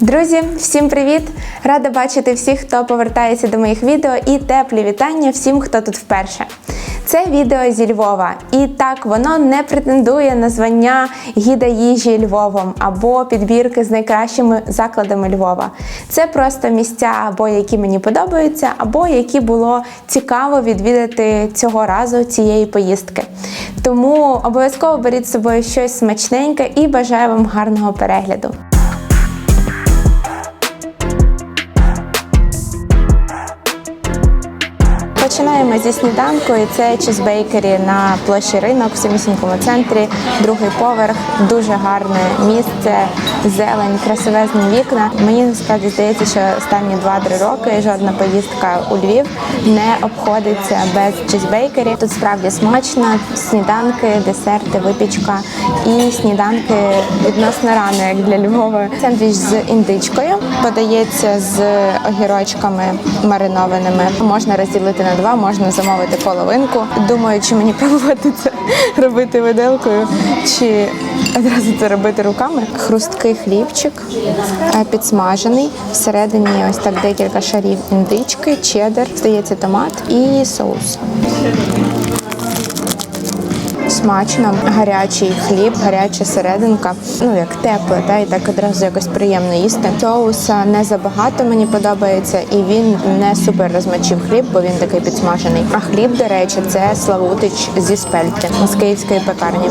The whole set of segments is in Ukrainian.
Друзі, всім привіт! Рада бачити всіх, хто повертається до моїх відео, і теплі вітання всім, хто тут вперше. Це відео зі Львова, і так воно не претендує на звання гіда їжі Львовом або підбірки з найкращими закладами Львова. Це просто місця, або які мені подобаються, або які було цікаво відвідати цього разу цієї поїздки. Тому обов'язково беріть з собою щось смачненьке і бажаю вам гарного перегляду. Починаємо зі сніданку, і це чизбейкері на площі ринок в самісінькому центрі. Другий поверх, дуже гарне місце, зелень, красивезні вікна. Мені насправді здається, що останні 2-3 роки жодна поїздка у Львів не обходиться без чизбейкері. Тут справді смачно, сніданки, десерти, випічка і сніданки відносно рано, як для Львова. Сендвіч з індичкою подається з огірочками маринованими. Можна розділити на два, можна замовити половинку. Думаю, чи мені пробувати це робити виделкою, чи одразу це робити руками. Хрусткий хлібчик е, підсмажений. Всередині ось так декілька шарів індички, чеддер, здається, томат і соус. Смачно, гарячий хліб, гаряча серединка, ну як тепле, та і так одразу якось приємно їсти. Соуса не забагато мені подобається, і він не супер розмочив хліб, бо він такий підсмажений. А хліб, до речі, це Славутич зі спельки з київської пекарні.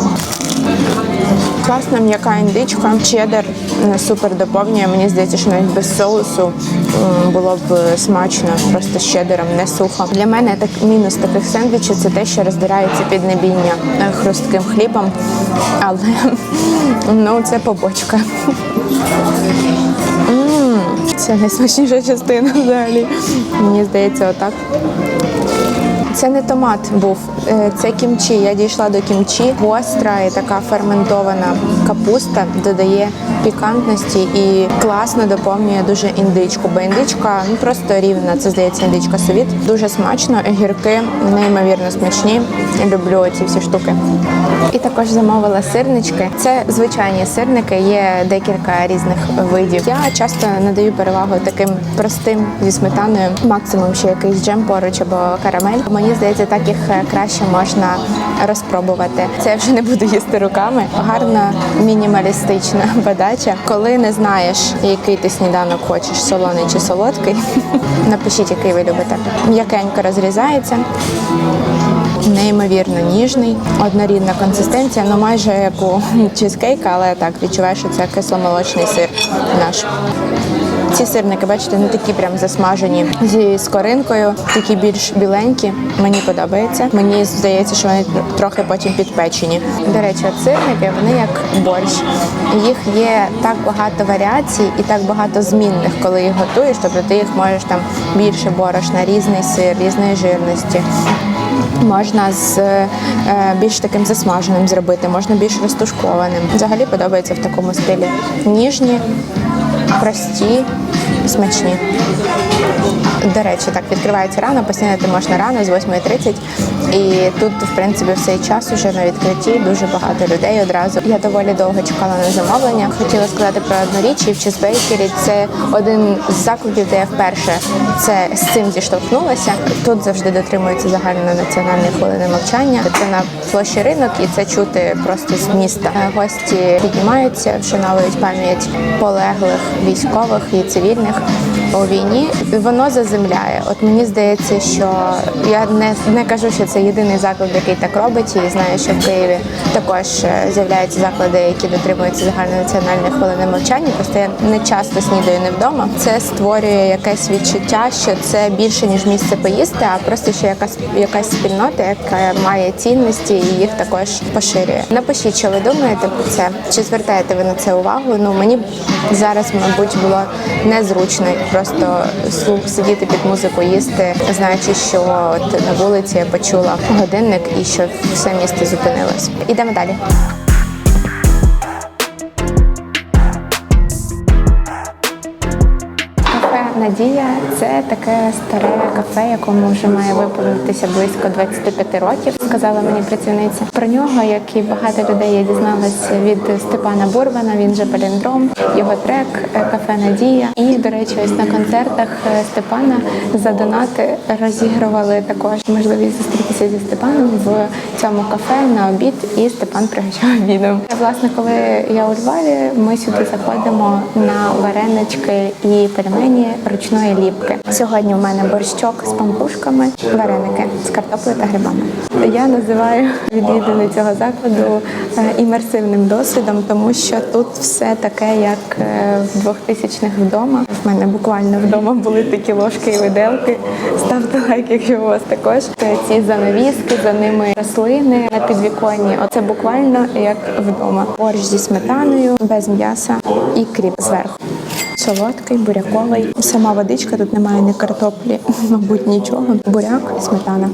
Класна м'яка індичка, чеддер не супер доповнює. Мені здається, що навіть без соусу було б смачно, просто з не сухо. Для мене так мінус таких сендвічів це те, що роздирається піднебіння е, хрустким хлібом, але ну це побочка. Це найсмачніша частина взагалі. Мені здається, отак. Це не томат був, е, це кімчі. Я дійшла до кімчі. Гостра і така ферментована капуста додає пікантності і класно доповнює дуже індичку. Бо індичка ну просто рівна. Це здається індичка совіт. Дуже смачно. Гірки неймовірно смачні. Люблю ці всі штуки. І також замовила сирнички. Це звичайні сирники, є декілька різних видів. Я часто надаю перевагу таким простим зі сметаною, максимум ще якийсь джем поруч або карамель. Здається, так їх е, краще можна розпробувати. Це я вже не буду їсти руками. Гарна мінімалістична подача. Коли не знаєш, який ти сніданок хочеш, солоний чи солодкий, напишіть, який ви любите. М'якенько розрізається. Неймовірно ніжний, однорідна консистенція, ну майже як у чизкейка, але так відчуваєш, що це кисломолочний сир наш. Ці сирники, бачите, не такі прям засмажені зі скоринкою, такі більш біленькі. Мені подобається. Мені здається, що вони трохи потім підпечені. До речі, сирники вони як борщ. Їх є так багато варіацій і так багато змінних, коли їх готуєш. Тобто ти їх можеш там більше борошна, різний сир, різної жирності. Можна з е, більш таким засмаженим зробити, можна більш розтушкованим. Взагалі подобається в такому стилі. Ніжні, прості, смачні. До речі, так відкривається рано, поснідати можна рано з 8.30. І тут, в принципі, в цей час уже на відкритті дуже багато людей одразу. Я доволі довго чекала на замовлення. Хотіла сказати про одну річ, і в Чизбейкері це один з закладів, де я вперше це з цим зіштовхнулася. Тут завжди дотримуються загальної національної хвилини мовчання. Це на площі ринок, і це чути просто з міста. Гості піднімаються, вшановують пам'ять полеглих військових і цивільних Thank you у війні. Воно заземляє. От мені здається, що я не, не кажу, що це єдиний заклад, який так робить, і знаю, що в Києві також е, з'являються заклади, які дотримуються загальнонаціональної хвилини мовчання. Просто я не часто снідаю не вдома. Це створює якесь відчуття, що це більше ніж місце поїсти, а просто ще якась якась спільнота, яка має цінності і їх також поширює. Напишіть, що ви думаєте про це, чи звертаєте ви на це увагу? Ну мені зараз, мабуть, було незручно просто слух сидіти під музику, їсти, знаючи, що от на вулиці я почула годинник і що все місто зупинилось. Ідемо далі. Надія це таке старе кафе, якому вже має виповнитися близько 25 років. Сказала мені працівниця. Про нього, як і багато людей, я дізналась від Степана Бурбана. Він же паліндром, його трек е, Кафе Надія. І до речі, ось на концертах е, Степана за донати розігрували також можливість зустрітися зі Степаном в цьому кафе на обід, і Степан пригощав обідом. Власне, коли я у Львові, ми сюди заходимо на варенички і пельмені ручної ліпки. Сьогодні в мене борщок з пампушками, вареники з картоплею та грибами. Я називаю відвідини цього закладу е, імерсивним досвідом, тому що тут все таке, як е, в 2000-х вдома. В мене буквально вдома були такі ложки і виделки. Ставте лайк, якщо у вас також. Ці занавіски, за ними рослини на підвіконні. Оце буквально як вдома. Борщ зі сметаною, без м'яса і кріп зверху. Солодкий, буряковий. Сама водичка, тут немає ні картоплі, мабуть, нічого. Буряк, сметана.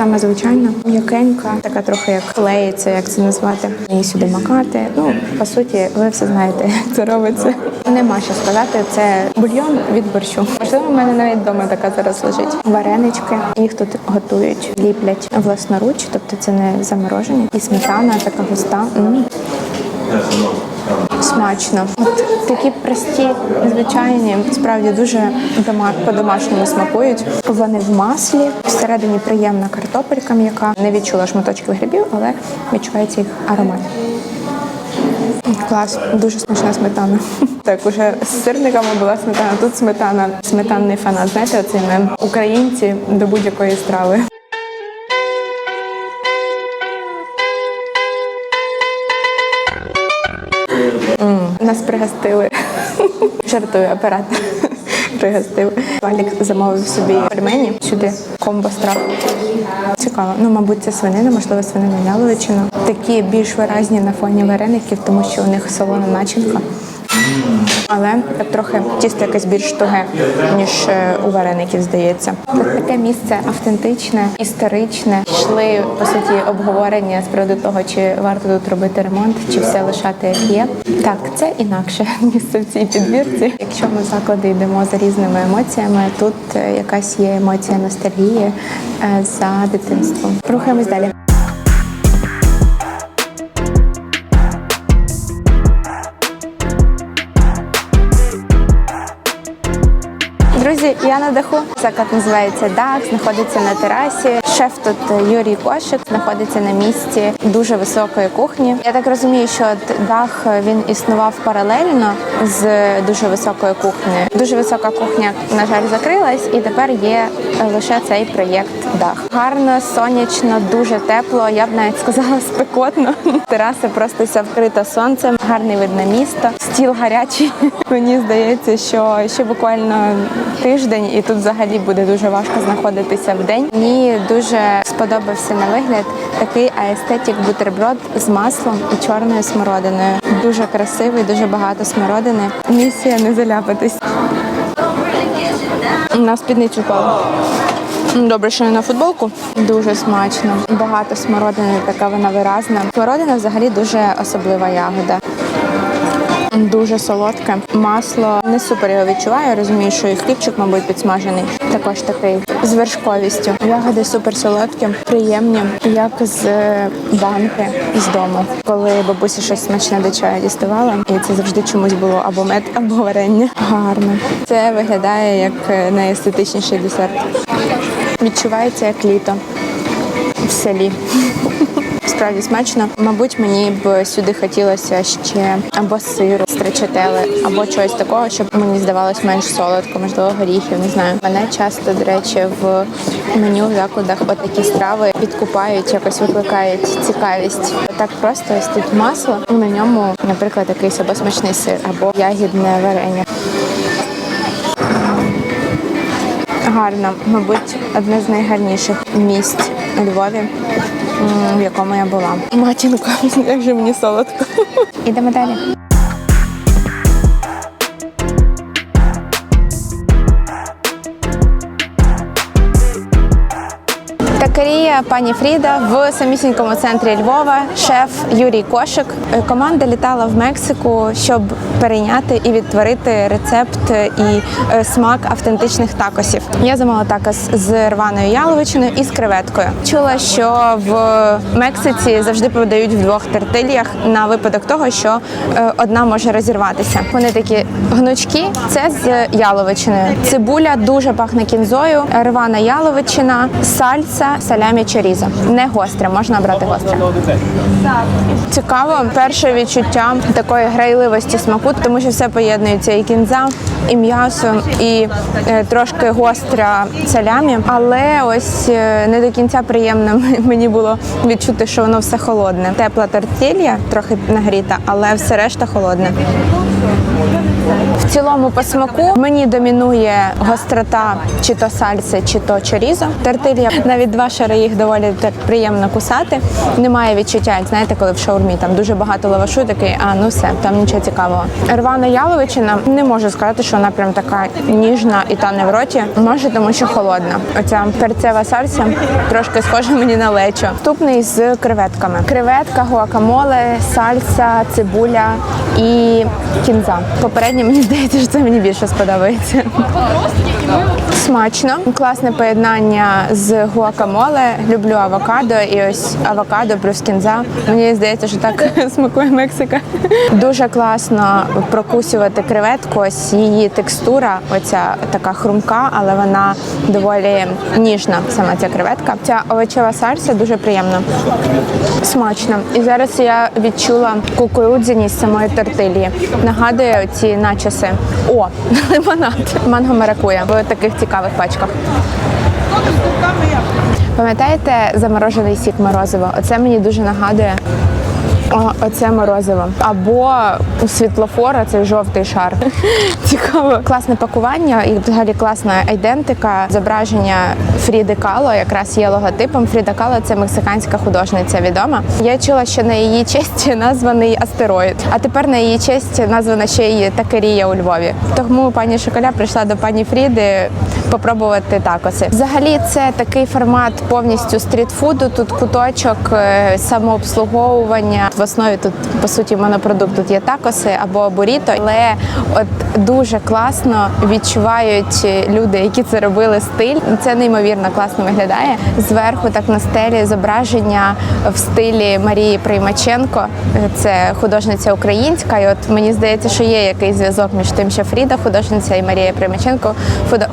Саме звичайна, м'якенька, така трохи як клеїться, як це назвати. Її сюди макати. Ну, по суті, ви все знаєте, як це робиться. Нема що сказати, це бульйон від борщу. Можливо, в мене навіть вдома така зараз лежить. Варенички, їх тут готують, ліплять власноруч, тобто це не заморожені. І сметана така густа. М. Смачно. От такі прості, звичайні, справді дуже по-домашньому смакують. Вони в маслі. Всередині приємна картопелька м'яка. Не відчула шматочків грибів, але відчувається їх аромат. Клас, дуже смачна сметана. Так, уже з сирниками була сметана. Тут сметана, сметанний фанат. Знаєте, оцей мем українці до будь-якої страви. Нас пригостили. Жартую апарат. Пригостив. Валік замовив собі пельмені сюди комбо страв. Цікаво. Ну, мабуть, це свинина, можливо, свинина яловичина. Такі більш виразні на фоні вареників, тому що у них солона начинка. Але так трохи тісто якесь більш туге, ніж е, у вареників, здається. Тут таке місце автентичне, історичне. Йшли по суті обговорення з приводу того, чи варто тут робити ремонт, чи все лишати як є. Так, це інакше місце в цій підбірці. Якщо ми в заклади йдемо за різними емоціями, тут е, якась є емоція ностальгії е, за дитинством. Рухаємось далі. Я на даху. Заклад називається Дах, знаходиться на терасі. Шеф тут Юрій Кошик знаходиться на місці дуже високої кухні. Я так розумію, що дах він існував паралельно з дуже високою кухнею. Дуже висока кухня, на жаль, закрилась, і тепер є лише цей проєкт дах. Гарно, сонячно, дуже тепло. Я б навіть сказала спекотно. Тераса просто вся вкрита сонцем. Гарний вид на місто. Стіл гарячий. Мені здається, що ще буквально тиждень, і тут взагалі буде дуже важко знаходитися в день. Мені дуже сподобався на вигляд такий аестетик бутерброд з маслом і чорною смородиною. Дуже красивий, дуже багато смородини. Місія не заляпатись. На спідницю впала. Добре, що не на футболку. Дуже смачно. Багато смородини, така вона виразна. Смородина взагалі дуже особлива ягода. Дуже солодке. Масло не супер його відчуваю. Розумію, що і хлібчик, мабуть, підсмажений. Також такий з вершковістю. Ягоди супер солодкі, приємні, як з банки з дому. Коли бабуся щось смачне до чаю діставала, і це завжди чомусь було або мед, або варення. Гарно. Це виглядає як найестетичніший десерт. Відчувається як літо в селі. Справді смачно. Мабуть, мені б сюди хотілося ще або сиру, стричателе, або чогось такого, щоб мені здавалось менш солодко, можливо, горіхів, не знаю. Мене часто, до речі, в меню в закладах отакі страви підкупають, якось викликають цікавість. Так просто ось тут масло, і на ньому, наприклад, якийсь або смачний сир, або ягідне варення. Гарно, мабуть, одне з найгарніших місць у Львові, в якому я була. Матінка, як же мені солодко. Ідемо далі. Таке пані Фріда в самісінькому центрі Львова, шеф Юрій Кошик. Е, Команда літала в Мексику, щоб перейняти і відтворити рецепт і е, смак автентичних такосів. Я замовила такос з рваною яловичиною і з креветкою. Чула, що в Мексиці завжди подають в двох тортильях на випадок того, що е, одна може розірватися. Вони такі гнучкі. Це з яловичиною. Цибуля дуже пахне кінзою, рвана яловичина, сальса, салямі чорізо. Не гостре, можна обрати гостре. Цікаво, перше відчуття такої грайливості смаку, тому що все поєднується і кінза, і м'ясо, і е, трошки гостра салямі. Але ось е, не до кінця приємно мені було відчути, що воно все холодне. Тепла тортилья, трохи нагріта, але все решта холодне. В цілому по смаку мені домінує гострота чи то сальси, чи то чорізо. Тортилья, навіть два шари їх доволі так приємно кусати. Немає відчуття, як знаєте, коли в шаурмі там дуже багато лавашу, такий, а ну все, там нічого цікавого. Рвана яловичина не можу сказати, що вона прям така ніжна і тане в роті. Може, тому що холодна. Оця перцева сальса трошки схожа мені на лечо. Наступний з креветками. Креветка, гуакамоле, сальса, цибуля і кінза. Попереднє мені здається, що це мені більше сподобається. Смачно, класне поєднання з гуакамоле. Люблю авокадо і ось авокадо плюс кінза. Мені здається, що так смакує Мексика. Дуже класно прокусювати креветку. Ось її текстура, оця така хрумка, але вона доволі ніжна. Сама ця креветка. Ця овочева сальса дуже приємна. Смачно. І зараз я відчула кукурудзяність самої тортилії. Нагадує ці начоси. О, лимонад. Манго маракуя в таких цікавих пачках. Пам'ятаєте заморожений сік морозиво? Оце мені дуже нагадує. О, оце морозиво. Або у світлофора цей жовтий шар. Цікаво. Класне пакування і взагалі класна айдентика. Зображення Фріди Кало якраз є логотипом. Фріда Кало це мексиканська художниця відома. Я чула, що на її честь названий астероїд, а тепер на її честь названа ще й такерія у Львові. Тому пані Шоколя прийшла до пані Фріди попробувати такоси. Взагалі, це такий формат повністю стрітфуду. Тут куточок е, самообслуговування. В основі тут по суті монопродукт. Тут є такоси або буріто, але от дуже класно відчувають люди, які це робили стиль. Це неймовірно класно виглядає. Зверху так на стелі зображення в стилі Марії Приймаченко. Це художниця українська. І от мені здається, що є якийсь зв'язок між тим, що Фріда художниця і Марія Приймаченко худо-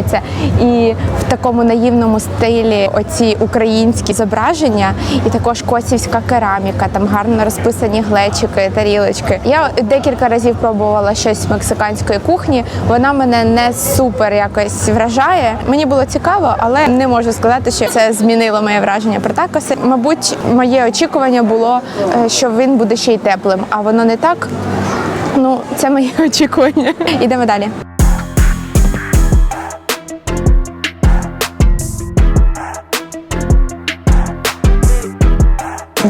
художниця. І в такому наївному стилі оці українські зображення, і також косівська кераміка, там гарно розписані глечики, тарілочки. Я декілька разів пробувала щось мексиканської кухні. Вона мене не супер якось вражає. Мені було цікаво, але не можу сказати, що це змінило моє враження про такоси. Мабуть, моє очікування було, е, що він буде ще й теплим, а воно не так. Ну, це моє очікування. Ідемо далі.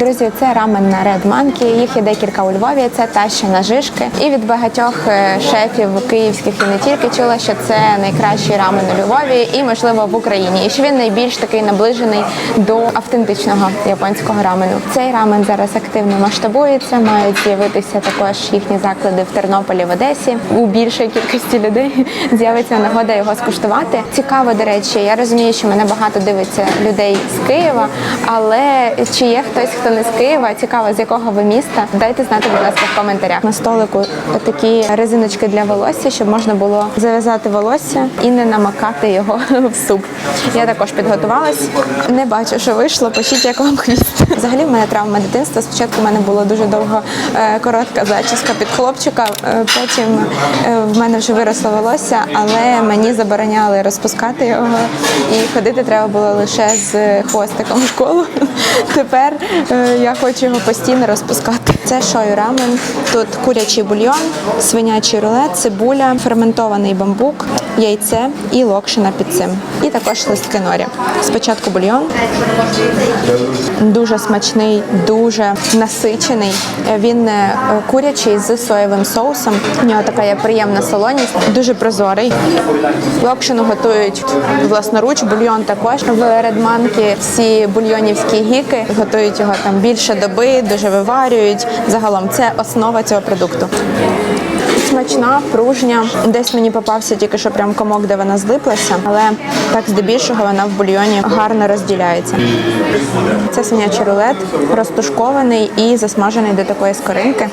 Друзі, це рамен на Red Monkey. Їх є декілька у Львові. Це та ще на жишки. І від багатьох е, шефів київських і не тільки чула, що це найкращий рамен у Львові і, можливо, в Україні. І що він найбільш такий наближений до автентичного японського рамену. Цей рамен зараз активно масштабується. Мають з'явитися також їхні заклади в Тернополі, в Одесі. У більшої кількості людей з'явиться нагода його скуштувати. Цікаво, до речі, я розумію, що мене багато дивиться людей з Києва, але чи є хтось, хто не з Києва? Цікаво, з якого ви міста? Дайте знати, будь ласка, в коментарях. На столику такі резиночки для волосся, щоб можна було зав'язати волосся і не намакати його в суп. Я також підготувалась. Не бачу, що вийшло. Пишіть, як вам хвіст. Взагалі, в мене травма дитинства. Спочатку в мене було дуже довго е, коротка зачіска під хлопчика. е, Потім е, в мене вже виросло волосся, але мені забороняли розпускати його і ходити треба було лише з хвостиком в школу. Тепер Я хочу його постійно розпускати. Це шою рамен. Тут курячий бульйон, свинячий рулет, цибуля, ферментований бамбук, яйце і локшина під цим. І також листки норі. Спочатку бульйон. Дуже смачний, дуже насичений. Він е, курячий з соєвим соусом. У нього така є приємна солоність, дуже прозорий. Локшину готують власноруч, бульйон також. В редманки всі бульйонівські гіки готують його там більше доби, дуже виварюють. Загалом це основа цього продукту. Смачна, пружня. Десь мені попався тільки що прям комок, де вона злиплася, але так здебільшого вона в бульйоні гарно розділяється. Це свинячий рулет, розтушкований і засмажений до такої скоринки.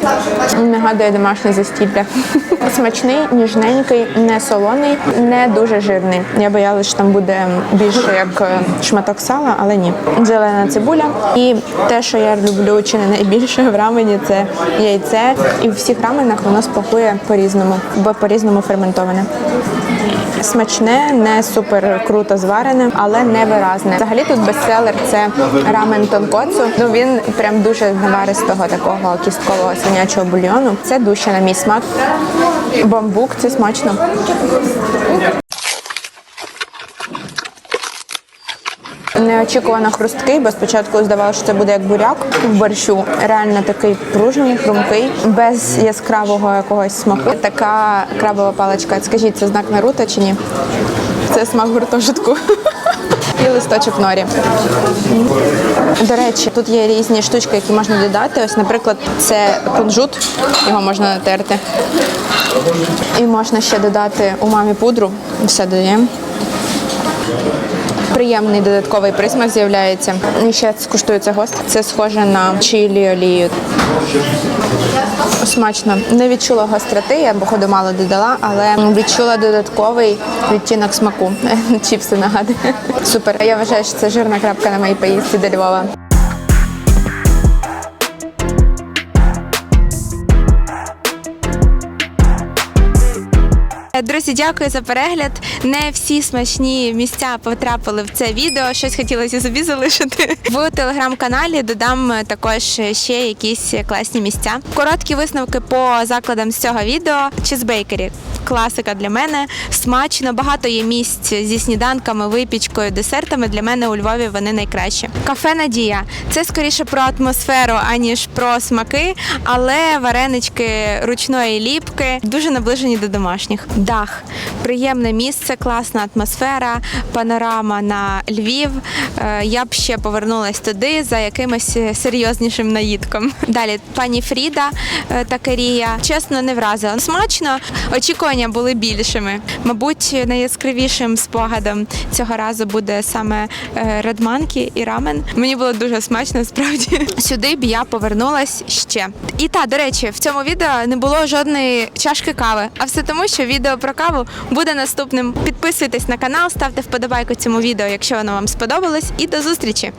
Нагадує домашнє застілля. Смачний, ніжненький, не солоний, не дуже жирний. Я боялась, що там буде більше як е, шматок сала, але ні. Зелена цибуля. І те, що я люблю чи не найбільше в рамені, це яйце. І в всіх раменах воно смакує по-різному, бо по-різному ферментоване. Смачне, не супер круто зварене, але не виразне. Взагалі тут бестселер це рамен тонкоцу. Ну він прям дуже наваристого такого кісткового свинячого бульйону. Це дужче на мій смак. Бамбук, це смачно. Неочікувано хрусткий, бо спочатку здавалося, що це буде як буряк в борщу. Реально такий пружний, хрумкий, без яскравого якогось смаку. Така крабова паличка. Скажіть, це знак Наруто чи ні? Це смак гуртожитку. І листочок норі. До речі, тут є різні штучки, які можна додати. Ось, наприклад, це кунжут, його можна натерти. І можна ще додати умамі пудру. Все додаємо. Приємний додатковий присмак з'являється. І ще скуштується гост. Це схоже на чилі олію. Смачно. Не відчула гостроти, я б ходу мало додала, але відчула додатковий відтінок смаку. Чіпси нагадує. Супер. Я вважаю, що це жирна крапка на моїй поїздці до Львова. Друзі, дякую за перегляд. Не всі смачні місця потрапили в це відео. Щось хотілося собі залишити. В телеграм-каналі додам також ще якісь класні місця. Короткі висновки по закладам з цього відео. Чизбейкері. Класика для мене смачно. Багато є місць зі сніданками, випічкою, десертами. Для мене у Львові вони найкращі. Кафе Надія це скоріше про атмосферу, аніж про смаки, але варенички ручної ліпки дуже наближені до домашніх. Дах приємне місце, класна атмосфера, панорама на Львів. Е, Я б ще повернулась туди за якимось серйознішим наїдком. Далі пані Фріда е, Такерія. Чесно, не вразила. Смачно, очікування були більшими. Мабуть, найяскравішим спогадом цього разу буде саме е, редманки і рамен. Мені було дуже смачно, справді. Сюди б я повернулась ще. І та, до речі, в цьому відео не було жодної чашки кави, а все тому, що відео про каву буде наступним. Підписуйтесь на канал, ставте вподобайку цьому відео, якщо воно вам сподобалось, і до зустрічі!